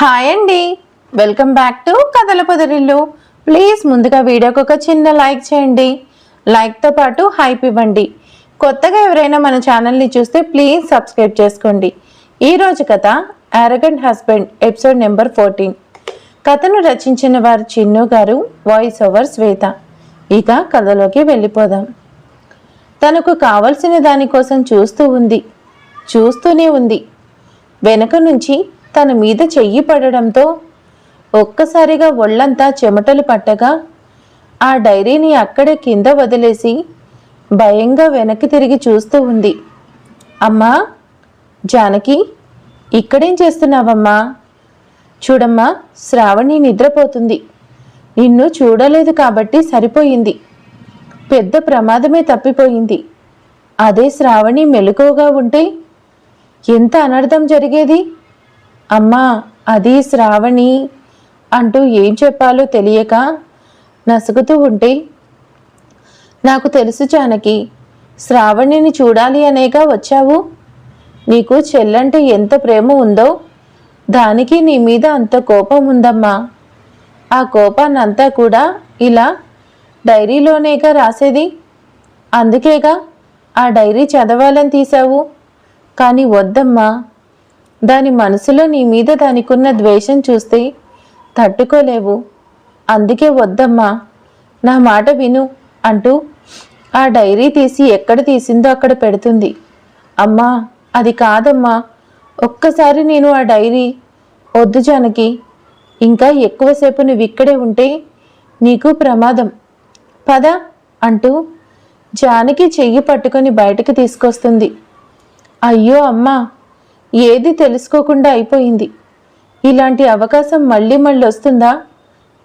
Hi అండి. Welcome back to కథల పొదరిల్లు. Please ముందుగా వీడియోకి ఒక చిన్న లైక్ చేయండి. లైక్తో పాటు హైప్ ఇవ్వండి. కొత్తగా ఎవరైనా మన ఛానల్ని చూస్తే ప్లీజ్ సబ్స్క్రైబ్ చేసుకోండి. ఈరోజు కథ arrogant husband episode number fourteen కథను రచించిన వారు చిన్ను గారు వాయిస్ ఓవర్ శ్వేత. ఇక కథలోకి వెళ్ళిపోదాం. తనకు కావలసిన దానికోసం చూస్తూ ఉంది. చూస్తూనే ఉంది. వెనక నుంచి తన మీద చెయ్యి పడడంతో ఒక్కసారిగా ఒళ్ళంతా చెమటలు పట్టగా ఆ డైరీని అక్కడే కింద వదిలేసి భయంగా వెనక్కి తిరిగి చూస్తూ ఉంది. అమ్మా! జానకి! ఇక్కడేం చేస్తున్నావమ్మా? చూడమ్మా! శ్రావణి నిద్రపోతుంది. నిన్ను చూడలేదు కాబట్టి సరిపోయింది. పెద్ద ప్రమాదమే తప్పిపోయింది. అదే శ్రావణి మెలకువగా ఉంటే ఎంత అనర్థం జరిగేది? అమ్మా అది శ్రావణి అంటూ ఏం చెప్పాలో తెలియక నసుగుతూ ఉంటే నాకు తెలుసు జానకి శ్రావణిని చూడాలి అనేగా వచ్చావు? నీకు చెల్లంటే ఎంత ప్రేమ ఉందో దానికి నీ మీద అంత కోపం ఉందమ్మా. ఆ కోపాన్నంతా కూడా ఇలా డైరీలోనేగా రాసేది? అందుకేగా ఆ డైరీ చదవాలని తీసావు కానీ వద్దమ్మా దాని మనసులో నీ మీద దానికున్న ద్వేషం చూస్తే తట్టుకోలేవు. అందుకే వద్దమ్మా నా మాట విను అంటూ ఆ డైరీ తీసి ఎక్కడ తీసిందో అక్కడ పెడుతుంది. అమ్మా అది కాదమ్మా ఒక్కసారి నేను ఆ డైరీ వద్దు జానకి ఇంకా ఎక్కువసేపు నువ్వు ఇక్కడే ఉంటే నీకు ప్రమాదం. పద అంటూ జానకి చెయ్యి పట్టుకొని బయటకు తీసుకొస్తుంది. అయ్యో అమ్మా ఏది తెలుసుకోకుండా అయిపోయింది. ఇలాంటి అవకాశం మళ్ళీ మళ్ళీ వస్తుందా?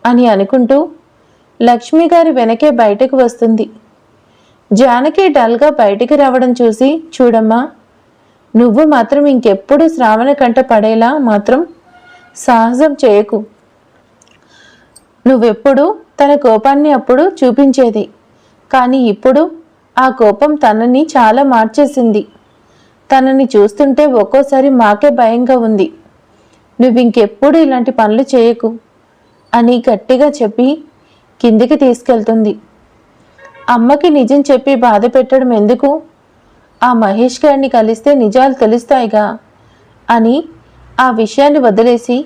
అని అనుకుంటూ లక్ష్మి గారి వెనకే బయటకు వస్తుంది. జానకి డల్గా బయటికి రావడం చూసి చూడమ్మా నువ్వు మాత్రం ఇంకెప్పుడు శ్రావణ కంట పడేలా మాత్రం సాహసం చేయకు. నువ్వెప్పుడు తన కోపాన్ని అప్పుడు చూపించేది. కానీ ఇప్పుడు ఆ కోపం తనని చాలా మార్చేసింది. తనని చూస్తుంటే ఒక్కోసారి మాకే భయంగా ఉంది. నువ్వింకెప్పుడు ఇలాంటి పనులు చేయకు అని గట్టిగా చెప్పి కిందికి తీసుకెళ్తుంది. అమ్మకి నిజం చెప్పి బాధ పెట్టడం ఎందుకు? ఆ మహేష్ గారిని కలిస్తే నిజాలు తెలుస్తాయిగా అని ఆ విషయాన్ని వదిలేసి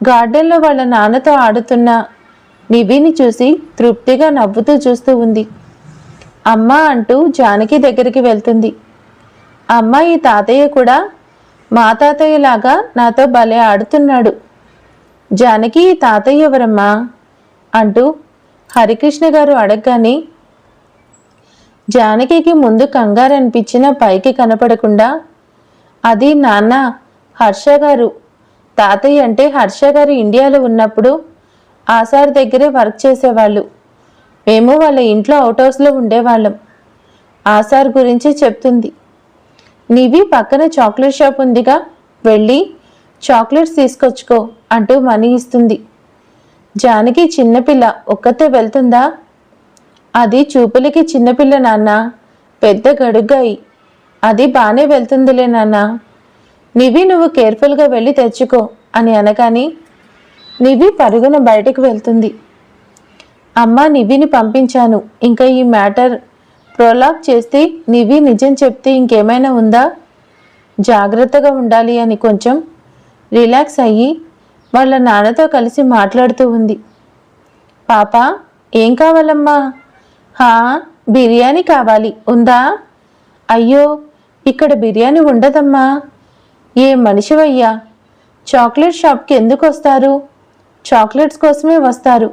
గార్డెన్లో వాళ్ళ నాన్నతో ఆడుతున్న నివిని చూసి తృప్తిగా నవ్వుతూ చూస్తూ ఉంది. అమ్మ అంటూ జానకి దగ్గరికి వెళ్తుంది. అమ్మ ఈ తాతయ్య కూడా మా తాతయ్యలాగా నాతో భలే ఆడుతున్నాడు. జానకి ఈ తాతయ్య ఎవరమ్మా? అంటూ హరికృష్ణ గారు అడగగానే జానకికి ముందు కంగారు అనిపించిన పైకి కనపడకుండా అది నాన్న హర్ష గారు తాతయ్య అంటే హర్ష గారు ఇండియాలో ఉన్నప్పుడు ఆసార్ దగ్గరే వర్క్ చేసేవాళ్ళు. మేము వాళ్ళ ఇంట్లో అవుట్ హౌస్లో ఉండేవాళ్ళం. ఆసార్ గురించి చెప్తుంది. నీవి పక్కన చాక్లెట్ షాప్ ఉందిగా. వెళ్ళి చాక్లెట్స్ తీసుకొచ్చుకో అంటూ మనీ ఇస్తుంది. జానకి చిన్నపిల్ల ఒక్కతే వెళ్తుందా? అది చూపులకి చిన్నపిల్ల నాన్న. పెద్ద గడుగ్గాయి. అది బాగానే వెళ్తుందిలే నాన్న. నివి నువ్వు కేర్ఫుల్గా వెళ్ళి తెచ్చుకో అని అనగాని నివి పరుగున బయటకు వెళ్తుంది. అమ్మ నివిని పంపించాను. ఇంకా ఈ మ్యాటర్ ప్రొలాగ్ చేస్తే నీవి నిజం చెప్తే ఇంకేమైనా ఉందా? జాగ్రత్తగా ఉండాలి అని కొంచెం రిలాక్స్ అయ్యి వాళ్ళ నాన్నతో కలిసి మాట్లాడుతూ ఉంది. పాప ఏం కావాలమ్మా? హా బిర్యానీ కావాలి ఉందా? అయ్యో ఇక్కడ బిర్యానీ ఉండదమ్మా. ఏ మనిషివయ్యా చాక్లెట్ షాప్కి ఎందుకు వస్తారు? చాక్లెట్స్ కోసమే వస్తారు.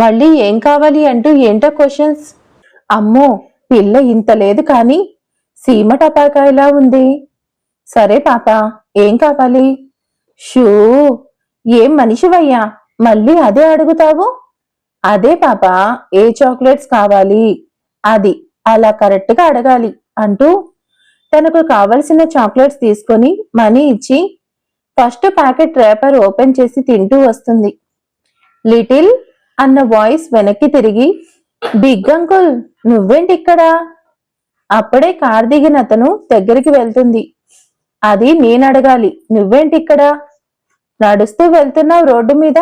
మళ్ళీ ఏం కావాలి అంటూ ఏంటో క్వశ్చన్స్. అమ్మో పిల్ల ఇంత లేదు కానీ సీమ టపాకాయలా ఉంది. సరే పాప ఏం కావాలి? షూ ఏం మనిషివయ్యా? మళ్ళీ అదే అడుగుతావు? అదే పాప ఏ చాక్లెట్స్ కావాలి? అది అలా కరెక్ట్గా అడగాలి అంటూ తనకు కావలసిన చాక్లెట్స్ తీసుకొని మనీ ఇచ్చి ఫస్ట్ ప్యాకెట్ రేపర్ ఓపెన్ చేసి తింటూ వస్తుంది. లిటిల్ అన్న వాయిస్ వెనక్కి తిరిగి బిగ్ అంకుల్ నువ్వేంటి ఇక్కడ? అప్పుడే కార్ దిగిన అతను దగ్గరికి వెళ్తుంది. అది నేను అడగాలి. నువ్వేంటి ఇక్కడ? నడుస్తూ వెళ్తున్నావు రోడ్డు మీద?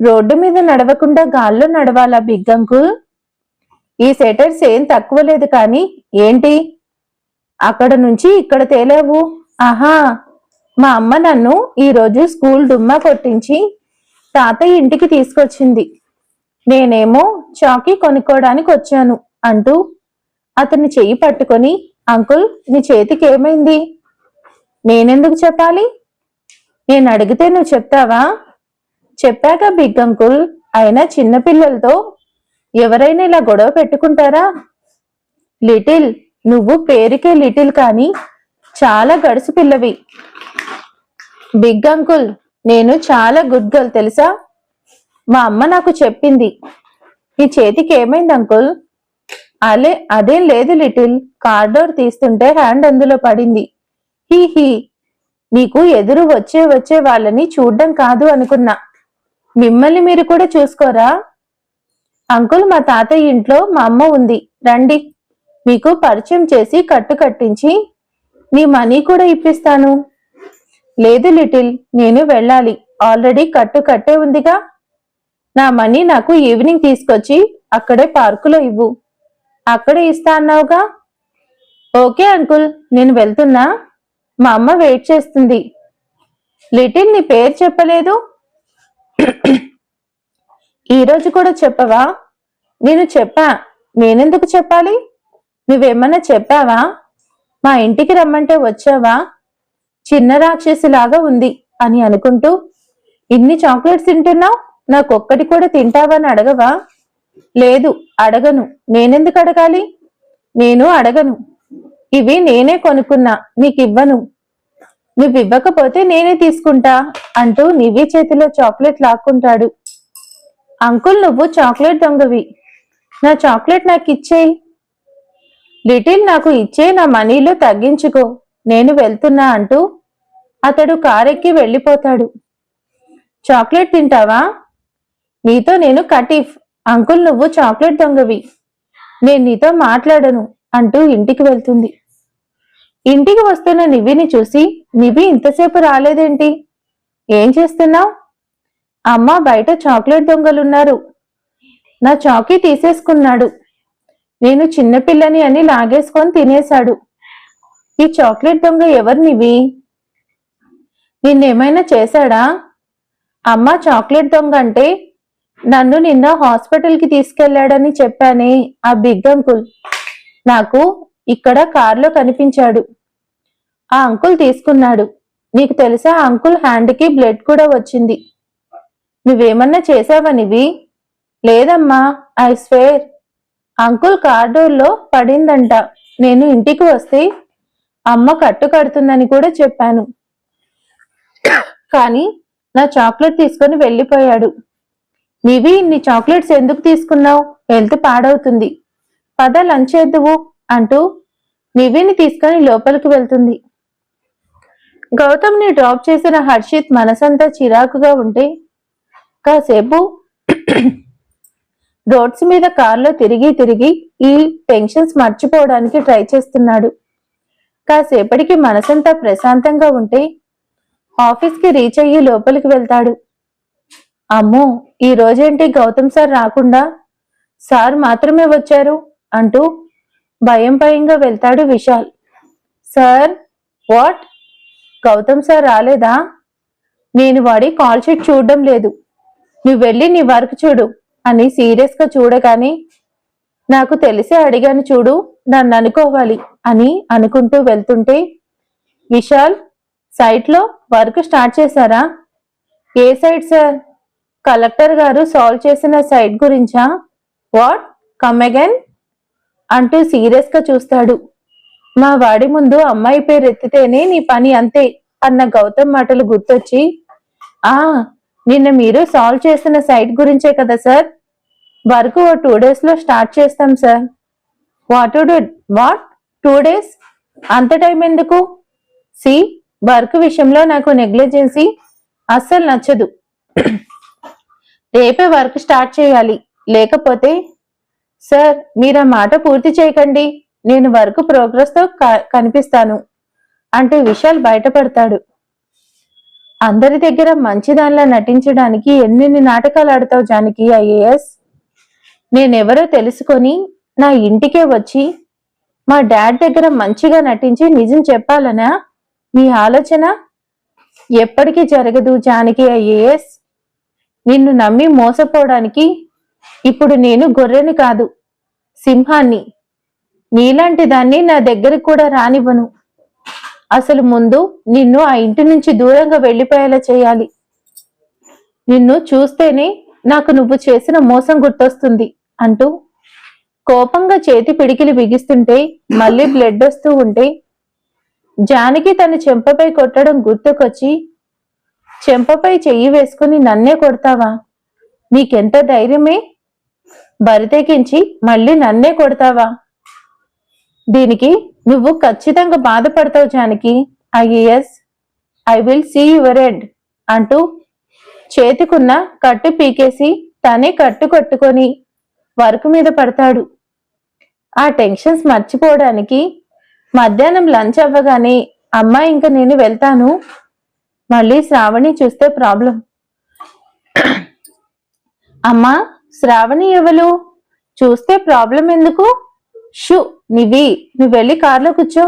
రోడ్డు మీద నడవకుండా గాల్లో నడవాలా బిగ్ అంకుల్? ఈ సెటర్స్ ఏం తక్కువ లేదు కానీ ఏంటి? అక్కడ నుంచి ఇక్కడ తేలేవు? ఆహా మా అమ్మ నన్ను ఈరోజు స్కూల్ డుమ్మా కొట్టించి తాతయ్య ఇంటికి తీసుకొచ్చింది. నేనేమో చాకీ కొనుక్కోవడానికి వచ్చాను అంటూ అతన్ని చెయ్యి పట్టుకొని అంకుల్ నీ చేతికి ఏమైంది? నేనెందుకు చెప్పాలి? నేను అడిగితే నువ్వు చెప్తావా? చెప్పాక బిగ్ అంకుల్ అయినా చిన్నపిల్లలతో ఎవరైనా ఇలా గొడవ పెట్టుకుంటారా? లిటిల్ నువ్వు పేరుకే లిటిల్ కానీ చాలా గడుసు పిల్లవి. బిగ్ అంకుల్ నేను చాలా గుడ్ గర్ల్ తెలుసా? మా అమ్మ నాకు చెప్పింది. ఈ చేతికి ఏమైంది అంకుల్? అలే అదేం లేదు లిటిల్. కార్డోర్ తీస్తుంటే హ్యాండ్ అందులో పడింది. హీ హీ. మీకు ఎదురు వచ్చే వచ్చే వాళ్ళని చూడ్డం కాదు అనుకున్నా. మిమ్మల్ని మీరు కూడా చూసుకోరా? అంకుల్ మా తాతయ్య ఇంట్లో మా అమ్మ ఉంది. రండి. మీకు పరిచయం చేసి కట్టు కట్టించి మీ మనీ కూడా ఇప్పిస్తాను. లేదు లిటిల్ నేను వెళ్ళాలి. ఆల్రెడీ కట్టు కట్టే ఉందిగా. నా మనీ నాకు ఈవినింగ్ తీసుకొచ్చి అక్కడే పార్కులో ఇవ్వు. అక్కడే ఇస్తా అన్నావుగా? ఓకే అంకుల్ నేను వెళ్తున్నా. మా అమ్మ వెయిట్ చేస్తుంది. లిటిల్ నీ పేరు చెప్పలేదు? ఈరోజు కూడా చెప్పవా? నేను చెప్పా. నేనెందుకు చెప్పాలి? నువ్వేమన్నా చెప్పావా? మా ఇంటికి రమ్మంటే వచ్చావా? చిన్న రాక్షసిలాగా ఉంది అని అనుకుంటూ ఇన్ని చాక్లెట్స్ తింటున్నావు? నాకు ఒక్కటి కూడా తింటావని అడగవా? లేదు అడగను. నేనెందుకు అడగాలి? నేను అడగను. ఇవి నేనే కొనుక్కున్నా నీకివ్వను. నువ్వు ఇవ్వకపోతే నేనే తీసుకుంటా అంటూ నివి చేతిలో చాక్లెట్ లాక్కుంటాడు. అంకుల్ నువ్వు చాక్లెట్ దొంగవి. నా చాక్లెట్ నాకు ఇచ్చేయి లిటిల్ నాకు ఇచ్చే నా మనీలో తగ్గించుకో. నేను వెళ్తున్నా అంటూ అతడు కారెక్కి వెళ్ళిపోతాడు. చాక్లెట్ తింటావా? నీతో నేను కటీఫ్. అంకుల్ నువ్వు చాక్లెట్ దొంగవి. నేను నీతో మాట్లాడను అంటూ ఇంటికి వెళ్తుంది. ఇంటికి వస్తున్న నివిని చూసి నివి ఇంతసేపు రాలేదేంటి? ఏం చేస్తున్నావు? అమ్మ బయట చాక్లెట్ దొంగలున్నారు. నా చాకీ తీసేసుకున్నాడు. నేను చిన్నపిల్లని అని లాగేసుకొని తినేశాడు. ఈ చాక్లెట్ దొంగ ఎవరినివి నిన్నేమైనా చేశాడా? అమ్మ చాక్లెట్ దొంగ అంటే నన్ను నిన్న హాస్పిటల్కి తీసుకెళ్ళాడని చెప్పానే ఆ బిగ్ అంకుల్. నాకు ఇక్కడ కార్లో కనిపించాడు. ఆ అంకుల్ తీసుకున్నాడు. నీకు తెలుసా అంకుల్ హ్యాండ్కి బ్లడ్ కూడా వచ్చింది. నువ్వేమన్నా చేసావనివి లేదమ్మా ఐ స్వేర్. అంకుల్ కార్డోర్లో పడిందంట. నేను ఇంటికి వస్తే అమ్మ కట్టు కడుతుందని కూడా చెప్పాను. కానీ నా చాక్లెట్ తీసుకొని వెళ్ళిపోయాడు. నివి ఇన్ని చాక్లెట్స్ ఎందుకు తీసుకున్నావు? హెల్త్ పాడవుతుంది. పద లంచ్ చేద్దువు అంటూ నివిని తీసుకొని లోపలికి వెళ్తుంది. గౌతమ్ని డ్రాప్ చేసిన హర్షిత్ మనసంతా చిరాకుగా ఉంటే కాసేపు రోడ్స్ మీద కార్లో తిరిగి తిరిగి ఈ టెన్షన్స్ మర్చిపోవడానికి ట్రై చేస్తున్నాడు. కాసేపటికి మనసంతా ప్రశాంతంగా ఉంటే ఆఫీస్కి రీచ్ అయ్యి లోపలికి వెళ్తాడు. అమ్మో ఈ రోజేంటి గౌతమ్ సార్ రాకుండా? సార్ మాత్రమే వచ్చారు? అంటూ భయం భయంగా వెళ్తాడు Vishal. Sir what? Gautam sir రాలేదా? నేను వాడి కాల్ షీట్ చూడడం లేదు. నువ్వు వెళ్ళి నీ వర్క్ చూడు అని సీరియస్గా చూడగానే నాకు తెలిసే అడిగాను చూడు నన్ను అనుకోవాలి అని అనుకుంటూ వెళ్తుంటే విశాల్ సైట్లో వర్క్ స్టార్ట్ చేశారా? ఏ site sir? Collector garu solve చేసిన సైట్ గురించా? వాట్? Come again? అంటూ సీరియస్గా చూస్తాడు. మా వాడి ముందు అమ్మాయి పేరు ఎత్తితేనే నీ పని అంతే అన్న గౌతమ్ మాటలు గుర్తొచ్చి ఆ నిన్న మీరు సాల్వ్ చేసిన సైట్ గురించే కదా సార్? వర్క్ ఓ టూ డేస్లో స్టార్ట్ చేస్తాం sir. What do? What? Two days? అంత టైం ఎందుకు? సి వర్క్ విషయంలో నాకు నెగ్లిజెన్సీ అస్సలు నచ్చదు. రేపే వర్క్ స్టార్ట్ చేయాలి. లేకపోతే సార్ మీరు ఆ మాట పూర్తి చేయకండి. నేను వర్క్ ప్రోగ్రెస్తో క- కనిపిస్తాను. అంటూ విశాల్ బయటపడతాడు. అందరి దగ్గర మంచిదానిలా నటించడానికి ఎన్నెన్ని నాటకాలు ఆడతావు జానకి ఐఏఎస్? నేనెవరో తెలుసుకొని నా ఇంటికే వచ్చి మా డాడ్ దగ్గర మంచిగా నటించి నిజం చెప్పాలనా? మీ ఆలోచన ఎప్పటికీ జరగదు జానకి ఐఏఎస్? నిన్ను నమ్మి మోసపోవడానికి ఇప్పుడు నేను గొర్రెని కాదు సింహాన్ని. నీలాంటి దాన్ని నా దగ్గరికి కూడా రానివ్వను. అసలు ముందు నిన్ను ఆ ఇంటి నుంచి దూరంగా వెళ్ళిపోయేలా చేయాలి. నిన్ను చూస్తేనే నాకు నువ్వు చేసిన మోసం గుర్తొస్తుంది అంటూ కోపంగా చేతి పిడికిలి బిగిస్తుంటే మళ్ళీ బ్లడ్ వస్తూ ఉంటే జానకి తన చెంపపై కొట్టడం గుర్తుకొచ్చి చెంపపై చెయ్యి వేసుకుని నన్నే కొడతావా? నీకెంత ధైర్యమే? బరితెకించి మళ్ళీ నన్నే కొడతావా? దీనికి నువ్వు ఖచ్చితంగా బాధపడతావు Janaki. IAS I will see your end అంటూ చేతికున్న కట్టు పీకేసి తనే కట్టు కట్టుకొని వర్క్ మీద పడతాడు. ఆ టెన్షన్స్ మర్చిపోవడానికి మధ్యాహ్నం లంచ్ అవ్వగానే అమ్మ ఇంకా నేను వెళ్తాను. మళ్ళీ శ్రావణి చూస్తే ప్రాబ్లం. అమ్మా శ్రావణి ఎవలు చూస్తే ప్రాబ్లం ఎందుకు? షూ నివి నువ్వు వెళ్ళి కారులో కూర్చో.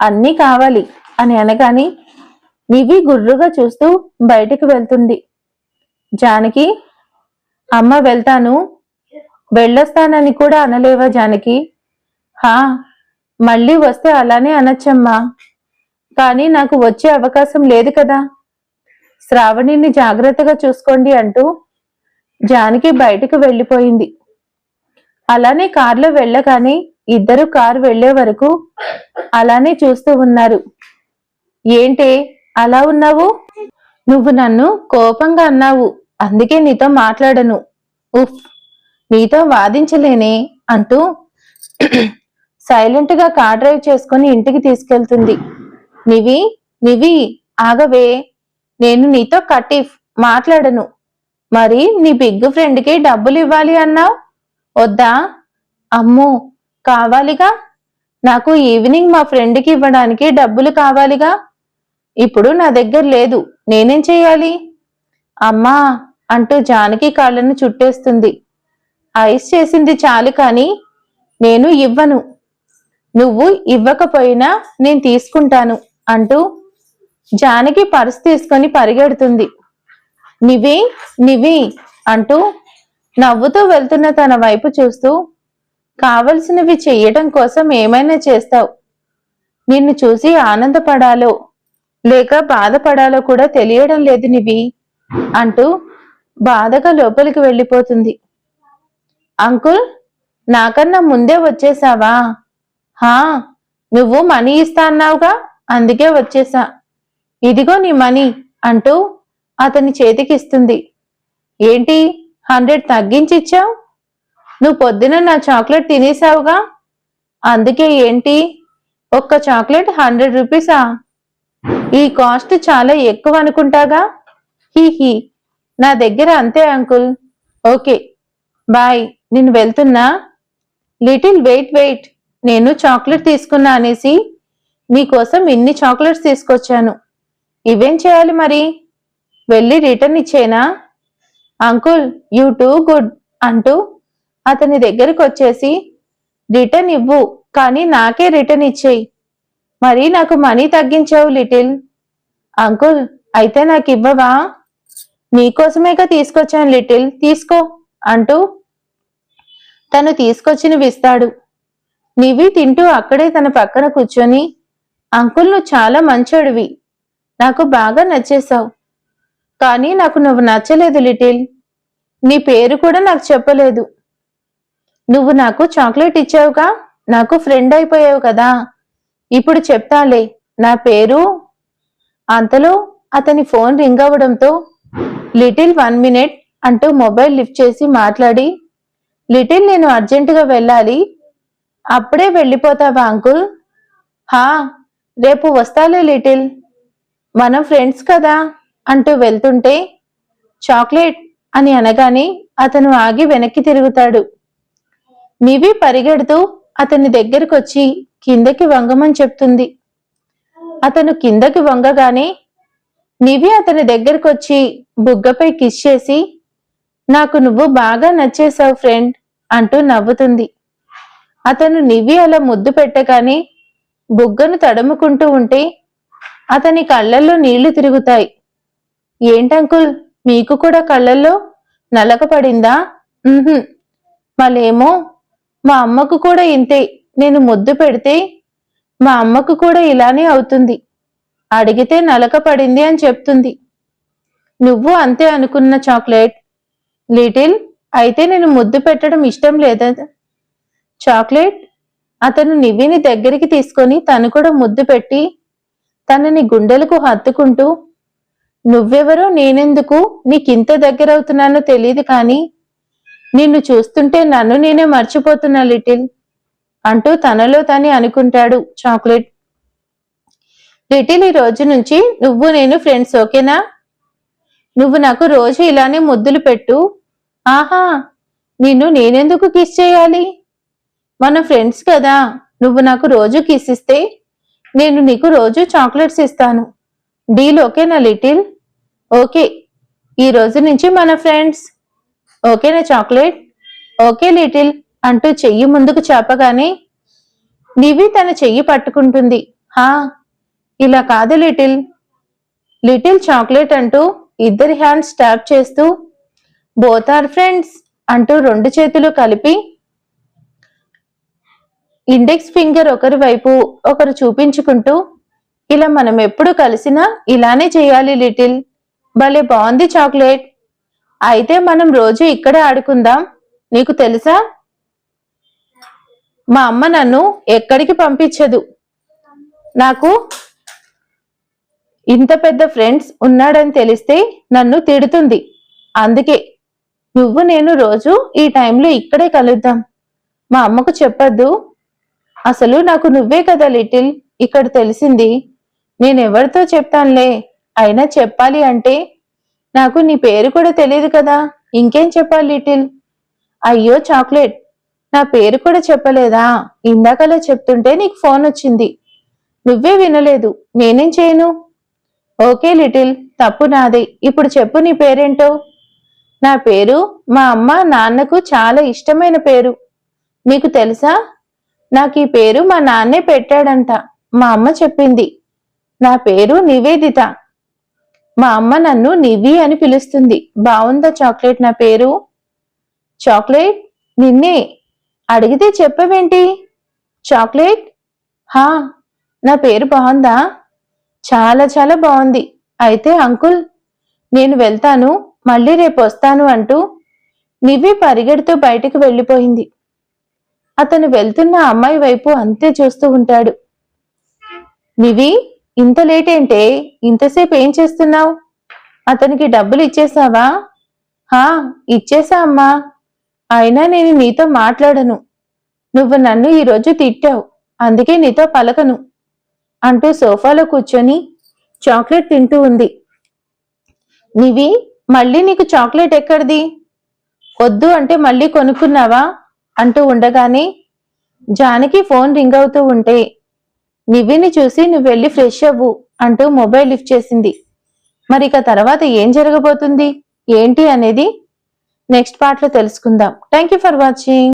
అన్నీ కావాలి అని అనగాని నివి గుర్రుగా చూస్తూ బయటికి వెళ్తుంది. జానకి అమ్మ వెళ్తాను. వెళ్ళొస్తానని కూడా అనలేవా జానకి? హా మళ్ళీ వస్తే అలానే అనొచ్చమ్మా. కానీ నాకు వచ్చే అవకాశం లేదు కదా. శ్రావణిని జాగ్రత్తగా చూసుకోండి అంటూ జానకి బయటకు వెళ్ళిపోయింది. అలానే కారులో వెళ్ళగానే ఇద్దరు కారు వెళ్ళే వరకు అలానే చూస్తూ ఉన్నారు. ఏంటే? అలా ఉన్నావు? నువ్వు నన్ను కోపంగా అన్నావు. అందుకే నీతో మాట్లాడను. ఉఫ్! నీతో వాదించలేనే అంటూ సైలెంట్గా కార్ డ్రైవ్ చేసుకుని ఇంటికి తీసుకెళ్తుంది. నివి నివి ఆగవే. నేను నీతో కటీఫ్ మాట్లాడను. మరి నీ బిగ్ ఫ్రెండ్కి డబ్బులు ఇవ్వాలి అన్నావు? వద్దా? అమ్మో కావాలిగా? నాకు ఈవినింగ్ మా ఫ్రెండ్కి ఇవ్వడానికి డబ్బులు కావాలిగా? ఇప్పుడు నా దగ్గర లేదు నేనేం చేయాలి? అమ్మా అంటూ జానకి కాళ్ళను చుట్టేస్తుంది. ఐస్ చేసింది చాలు కాని నేను ఇవ్వను. నువ్వు ఇవ్వకపోయినా నేను తీసుకుంటాను. అంటూ జానకి పర్స్ తీసుకొని పరిగెడుతుంది. నివి నివి అంటూ నవ్వుతూ వెళ్తున్న తన వైపు చూస్తూ కావలసినవి చెయ్యటం కోసం ఏమైనా చేస్తావు? నిన్ను చూసి ఆనందపడాలో లేక బాధపడాలో కూడా తెలియడం లేదు నివి అంటూ బాధగా లోపలికి వెళ్ళిపోతుంది. అంకుల్ నాకన్నా ముందే వచ్చేసావా? హా నువ్వు మనీ ఇస్తా అన్నావుగా? అందుకే వచ్చేసా. ఇదిగో నీ మనీ అంటూ అతని చేతికిస్తుంది. ఏంటి? హండ్రెడ్ తగ్గించి ఇచ్చావు నువ్వు పొద్దున నా చాక్లెట్ తినేసావుగా అందుకే ఏంటి? ఒక్క చాక్లెట్ హండ్రెడ్ రూపీసా? ఈ కాస్ట్ చాలా ఎక్కువ అనుకుంటాగా? He he. నా దగ్గర అంతే అంకుల్. ఓకే. బాయ్. నేను వెళ్తున్నా. Little wait wait. నేను చాక్లెట్ తీసుకున్నా అనేసి నీకోసం ఇన్ని చాక్లెట్స్ తీసుకొచ్చాను. ఇవేం చేయాలి మరి? వెళ్ళి రిటర్న్ ఇచ్చేనా? అంకుల్ యూ టూ గుడ్ అంటూ అతని దగ్గరికి వచ్చేసి రిటర్న్ ఇవ్వు కానీ నాకే రిటర్న్ ఇచ్చేయి. మరి నాకు మనీ తగ్గించావు లిటిల్. అంకుల్ అయితే నాకు ఇవ్వవా? నీకోసమేగా తీసుకొచ్చాను లిటిల్ తీసుకో అంటూ తను తీసుకొచ్చినవి ఇస్తాడు నివి తింటూ అక్కడే తన పక్కన కూర్చొని అంకుల్ నువ్వు చాలా మంచోడివి. నాకు బాగా నచ్చేశావు. కానీ నాకు నువ్వు నచ్చలేదు లిటిల్. నీ పేరు కూడా నాకు చెప్పలేదు. నువ్వు నాకు చాక్లెట్ ఇచ్చావుగా? నాకు ఫ్రెండ్ అయిపోయావు కదా. ఇప్పుడు చెప్తాలే నా పేరు? అంతలో అతని ఫోన్ రింగ్ అవ్వడంతో లిటిల్ వన్ మినిట్ అంటూ మొబైల్ లిఫ్ట్ చేసి మాట్లాడి లిటిల్ నేను అర్జెంటుగా వెళ్ళాలి. అప్పుడే వెళ్ళిపోతావా అంకుల్? హా రేపు వస్తాలే లిటిల్. మనం ఫ్రెండ్స్ కదా అంటూ వెళ్తుంటే చాక్లెట్ అని అనగానే అతను ఆగి వెనక్కి తిరుగుతాడు. నివి పరిగెడుతూ అతని దగ్గరకొచ్చి కిందకి వంగమని చెప్తుంది. అతను కిందకి వంగగానే నివి అతని దగ్గరకొచ్చి బుగ్గపై కిస్ చేసి నాకు నువ్వు బాగా నచ్చేశావు ఫ్రెండ్ అంటూ నవ్వుతుంది. అతను నివి అలా ముద్దు పెట్టగానే బుగ్గను తడుముకుంటూ ఉంటే అతని కళ్ళల్లో నీళ్ళు తిరుగుతాయి. ఏంటంకుల్ మీకు కూడా కళ్ళల్లో నలక పడిందా మళ్ళేమో మా అమ్మకు కూడా ఇంతే. నేను ముద్దు పెడితే మా అమ్మకు కూడా ఇలానే అవుతుంది. అడిగితే నలక పడింది అని చెప్తుంది. నువ్వు అంతే అనుకున్న చాక్లెట్? లిటిల్ అయితే నేను ముద్దు పెట్టడం ఇష్టం లేదా? చాక్లెట్? అతను నివిని దగ్గరికి తీసుకొని తను కూడా ముద్దు పెట్టి తనని గుండెలకు హత్తుకుంటూ నువ్వెవరో నేనెందుకు నీకింత దగ్గరవుతున్నానో తెలియదు కానీ నిన్ను చూస్తుంటే నన్ను నేనే మర్చిపోతున్నా లిటిల్ అంటూ తనలో తని అనుకుంటాడు చాక్లెట్. లిటిల్ ఈ రోజు నుంచి నువ్వు నేను ఫ్రెండ్స్ ఓకేనా? నువ్వు నాకు రోజు ఇలానే ముద్దులు పెట్టు. ఆహా నిన్ను నేనెందుకు కిస్ చేయాలి? మన ఫ్రెండ్స్ కదా నువ్వు నాకు రోజు కిస్ ఇస్తే నేను నీకు రోజు చాక్లెట్స్ ఇస్తాను. డీల్ ఓకేనా లిటిల్? ఓకే ఈ రోజు నుంచి మన ఫ్రెండ్స్. ఓకేనా చాక్లెట్ ఓకే లిటిల్ అంటూ చెయ్యి ముందుకు చాపగానే నివి తన చెయ్యి పట్టుకుంటుంది. హా ఇలా కాదు లిటిల్. లిటిల్ చాక్లెట్ అంటూ ఇద్దరి హ్యాండ్స్ ట్యాప్ చేస్తూ బోత్ ఆర్ ఫ్రెండ్స్ అంటూ రెండు చేతులు కలిపి ఇండెక్స్ ఫింగర్ ఒకరి వైపు ఒకరు చూపించుకుంటూ ఇలా మనం ఎప్పుడు కలిసినా ఇలానే చేయాలి లిటిల్. భలే బాగుంది చాక్లెట్. అయితే మనం రోజు ఇక్కడే ఆడుకుందాం. నీకు తెలుసా? మా అమ్మ నన్ను ఎక్కడికి పంపించదు. నాకు ఇంత పెద్ద ఫ్రెండ్స్ ఉన్నాడని తెలిస్తే నన్ను తిడుతుంది. అందుకే నువ్వు నేను రోజు ఈ టైంలో ఇక్కడే కలుద్దాం. మా అమ్మకు చెప్పొద్దు. అసలు నాకు నువ్వే కదా లిటిల్. ఇక్కడ తెలిసింది నేనెవరితో చెప్తానులే. అయినా చెప్పాలి అంటే నాకు నీ పేరు కూడా తెలియదు కదా. ఇంకేం చెప్పాలి లిటిల్? అయ్యో చాక్లెట్. నా పేరు కూడా చెప్పలేదా? ఇందాకలా చెప్తుంటే నీకు ఫోన్ వచ్చింది. నువ్వే వినలేదు. నేనేం చేయను? Okay little. తప్పు నాదే. ఇప్పుడు చెప్పు నీ పేరేంటో? నా పేరు మా అమ్మ నాన్నకు చాలా ఇష్టమైన పేరు. నీకు తెలుసా? నాకు ఈ పేరు మా నాన్నే పెట్టాడంట. మా అమ్మ చెప్పింది. నా పేరు నివేదిత. మా అమ్మ నన్ను నివి అని పిలుస్తుంది. బాగుందా చాక్లెట్ నా పేరు? చాక్లెట్? నిన్నే. అడిగితే చెప్పవేంటి? చాక్లెట్? హా నా పేరు బాగుందా చాలా చాలా బాగుంది అయితే అంకుల్ నేను వెళ్తాను మళ్ళీ రేపు వస్తాను అంటూ నివి పరిగెడుతూ బయటికి వెళ్ళిపోయింది. అతను వెళ్తున్న అమ్మాయి వైపు అంతే చూస్తూ ఉంటాడు. నివి ఇంత లేట్ ఏంటే ఇంతసేపు ఏం చేస్తున్నావు? అతనికి డబ్బులు ఇచ్చేసావా? హా ఇచ్చేసా అమ్మా. అయినా నేను నీతో మాట్లాడను. నువ్వు నన్ను ఈరోజు తిట్టావు. అందుకే నీతో పలకను. అంటూ సోఫాలో కూర్చొని చాక్లెట్ తింటూ ఉంది. నివి మళ్ళీ నీకు చాక్లెట్ ఎక్కడిది? వద్దు అంటే మళ్ళీ కొనుక్కున్నావా? అంటూ ఉండగానే జానకి ఫోన్ రింగ్ అవుతూ ఉంటే నివ్విని చూసి నువ్వు వెళ్ళి ఫ్రెష్ అవ్వు అంటూ మొబైల్ లిఫ్ట్ చేసింది. మరి ఇక తర్వాత ఏం జరగబోతుంది? ఏంటి అనేది నెక్స్ట్ పార్ట్లో తెలుసుకుందాం. Thank you for watching.